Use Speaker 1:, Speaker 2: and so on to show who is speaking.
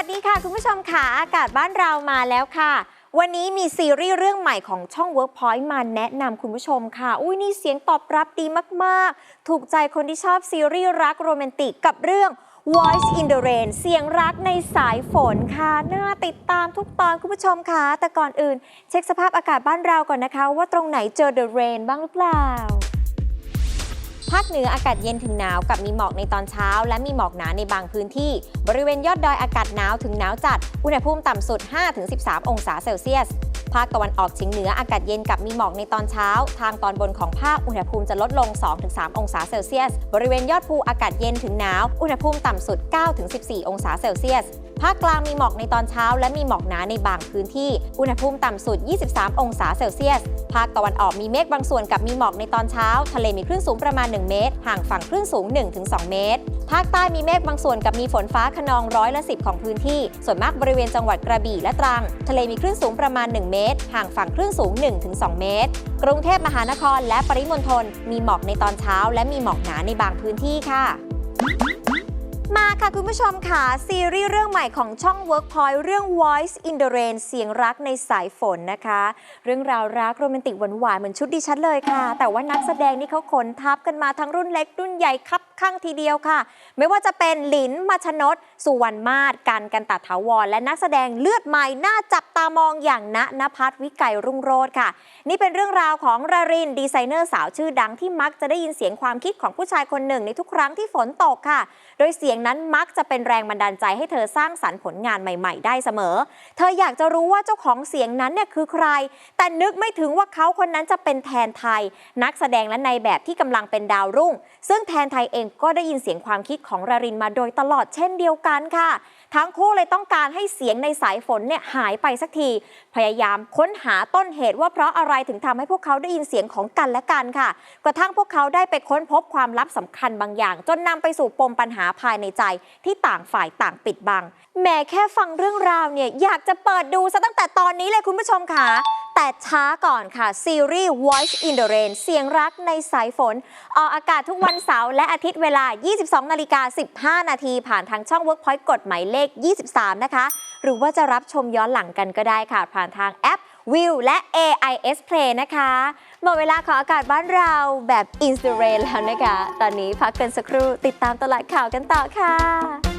Speaker 1: ัสดีค่ะ คุณผู้ชมค่ะอากาศบ้านเรามาแล้วค่ะ วันนี้มีซีรีส์เรื่องใหม่ของช่อง Workpoint มาแนะนำคุณผู้ชมค่ะ อุ้ยนี่เสียงตอบรับดีมากๆ ถูกใจคนที่ชอบซีรีส์รักโรแมนติกกับเรื่อง Voice in the Rain เสียงรักในสายฝนค่ะ น่าติดตามทุกตอนคุณผู้ชมค่ะ แต่ก่อนอื่น เช็คสภาพอากาศบ้านเราก่อนนะคะ ว่าตรงไหนเจอ The Rain บ้างหรือเปล่า ภาคเหนืออากาศเย็นถึงหนาวกับมีหมอกในตอนเช้า และมีหมอกหนาในบางพื้นที่ บริเวณยอดดอยอากาศหนาวถึงหนาวจัด อุณหภูมิต่ำสุด 5-13 องศาเซลเซียส ภาคตะวันออกเฉียงเหนืออากาศเย็นกับมีหมอกในตอนเช้า ทางตอนบนของภาคอุณหภูมิจะลดลง 2-3 องศาเซลเซียส บริเวณยอดภูอากาศเย็นถึงหนาว อุณหภูมิต่ำสุด 9-14 องศาเซลเซียส ภาคกลางมีหมอกในตอนเช้า และมีหมอกหนาในบางพื้นที่ อุณหภูมิต่ำสุด 23 องศาเซลเซียส ภาคตะวันออกมีเมฆบางส่วนกับมีหมอกในตอนเช้า ทะเลมีคลื่นสูงประมาณ 1 เมตร ห่างฝั่งคลื่นสูง 1-2 เมตร ภาคใต้มีเมฆบางส่วนกับมีฝนฟ้าขนองร้อยละ10ของพื้นที่ ส่วนมากบริเวณจังหวัดกระบี่และตรัง ทะเลมีคลื่นสูงประมาณ 1 เมตร ห่างฝั่งคลื่นสูง 1-2 เมตร กรุงเทพมหานครและปริมณฑลมีหมอกในตอนเช้า และมีหมอกหนาในบางพื้นที่ค่ะ มาค่ะคุณผู้ชมค่ะ ซีรีส์เรื่องใหม่ของช่อง Workpoint เรื่อง Voice in the Rain เสียงรักในสายฝนนะคะ เรื่องราวรักโรแมนติกหวานๆเหมือนชุดดิฉันเลยค่ะ แต่ว่านักแสดงนี่เขาขนทับกันมาทั้งรุ่นเล็ก รุ่นใหญ่คับข้างทีเดียวค่ะ ไม่ว่าจะเป็นหลินมัชนดสุวรรณมาศกันกันตาถาวร และนักแสดงเลือดใหม่น่าจับตามองอย่างณนภัทรวิไกรรุ่งโรจน์ค่ะ นี่เป็นเรื่องราวของรารินดีไซเนอร์สาวชื่อดังที่มักจะได้ยินเสียงความคิดของผู้ชายคนหนึ่งในทุกครั้งที่ฝนตกค่ะ โดยเสียงนั้นมักจะเป็นแรงบันดาลใจให้เธอสร้างสรรค์ผลงานใหม่ๆ ได้เสมอ เธออยากจะรู้ว่าเจ้าของเสียงนั้นเนี่ยคือใคร แต่นึกไม่ถึงว่าเขาคนนั้นจะเป็นแทนไทย นักแสดงและในแบบที่กำลังเป็นดาวรุ่ง ซึ่งแทนไทยเองก็ได้ยินเสียงความคิดของรารินมาโดยตลอดเช่นเดียวกันค่ะ ทั้งคู่เลยต้องการให้เสียงในสายฝนเนี่ยหายไปสักที พยายามค้นหาต้นเหตุว่าเพราะอะไรถึงทำให้พวกเขาได้ยินเสียงของกันและกันค่ะ กระทั่งพวกเขาได้ไปค้นพบความลับสำคัญบางอย่าง จนนำไปสู่ปมปัญหาภายในใจที่ต่างฝ่ายต่างปิดบัง แม้แค่ฟังเรื่องราวเนี่ย อยากจะเปิดดูซะตั้งแต่ตอนนี้เลยคุณผู้ชมค่ะ แต่ช้าก่อนค่ะ ซีรีส์ Voice in the Rain เสียงรักในสายฝน ออกอากาศทุกวันเสาร์และอาทิตย์เวลา 22 นาฬิกา 15 นาทีผ่านทางช่อง Workpoint กฎหมายเลข 23 นะคะ หรือว่าจะรับชมย้อนหลังกันก็ได้ค่ะ ผ่านทางแอป วิวและ AIS Play นะคะ หมดเวลาของอากาศบ้านเราแบบอินสตาเรแล้วนะคะ ตอนนี้พักกันสักครู่ติดตามตลาดข่าวกันต่อค่ะ